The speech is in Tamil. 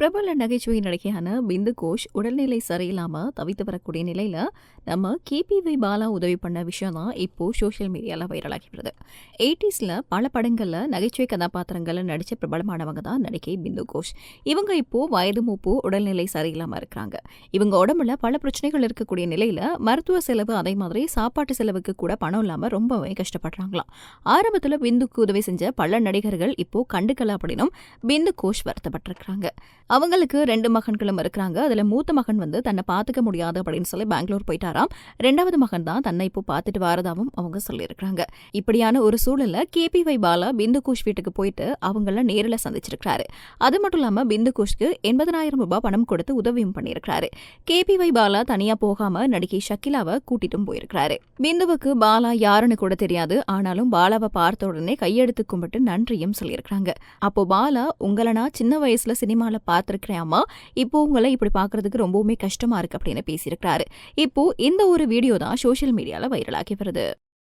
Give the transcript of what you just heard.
பிரபல நகைச்சுவை நடிகையான பிந்து கோஷ் உடல்நிலை சரியில்லாம தவித்து வரக்கூடிய நிலையில நம்ம கேபிவி பாலா உதவி பண்ண விஷயம் தான் இப்போ சோஷியல் மீடியால வைரலாகிறது வருது. எயிட்டிஸ்ல பல படங்கள்ல நகைச்சுவை கதாபாத்திரங்கள்ல நடிச்ச பிரபலமானவங்க தான் நடிகை பிந்து கோஷ். இவங்க இப்போ வயது மூப்பு உடல்நிலை சரியில்லாம இருக்கிறாங்க. இவங்க உடம்புல பல பிரச்சனைகள் இருக்கக்கூடிய நிலையில மருத்துவ செலவு அதே மாதிரி சாப்பாட்டு செலவுக்கு கூட பணம் இல்லாம ரொம்பவே கஷ்டப்படுறாங்களாம். ஆரம்பத்துல பிந்துக்கு உதவி செஞ்ச பல நடிகர்கள் இப்போ கண்டுக்கல அப்படின்னும் பிந்து கோஷ் வருத்தப்பட்டிருக்கிறாங்க. அவங்களுக்கு ரெண்டு மகன்களும் இருக்கிறாங்க. அதுல மூத்த மகன் வந்து தன்னை பார்த்துக்க முடியாது அப்படின்னு சொல்லி பெங்களூர் போயிட்டாராம். ரெண்டாவது மகன் தான் தன்னை இப்போ பார்த்துட்டு வரதாவும் அவங்க சொல்லியிருக்கிறாங்க. இப்படியான ஒரு சூழல்ல கேபிஒய் பாலா பிந்து கோஷ் வீட்டுக்கு போயிட்டு அவங்கள நேரில் சந்திச்சிருக்கிறாரு. அது மட்டும் இல்லாம பிந்து கோஷ்க்கு எண்பதனாயிரம் ரூபாய் பணம் கொடுத்து உதவியும் பண்ணியிருக்காரு கேபிஒய் பாலா தனியா போகாம நடிகை ஷக்கிலாவை கூட்டிட்டும் போயிருக்கிறாரு. பிந்துவுக்கு பாலா யாருன்னு கூட தெரியாது. ஆனாலும் பாலாவை பார்த்த உடனே கையெடுத்து கும்பிட்டு நன்றியும் சொல்லியிருக்கிறாங்க. அப்போ பாலா உங்களனா சின்ன வயசுல சினிமாவில் பார்த்துருக்கிறேன் இப்போ உங்களை இப்படி பார்க்கறதுக்கு ரொம்பவுமே கஷ்டமா இருக்கு அப்படின்னு பேசியிருக்கிறாரு. இப்போ இந்த ஒரு வீடியோ தான் சோஷியல் மீடியால வைரலாகி வருது.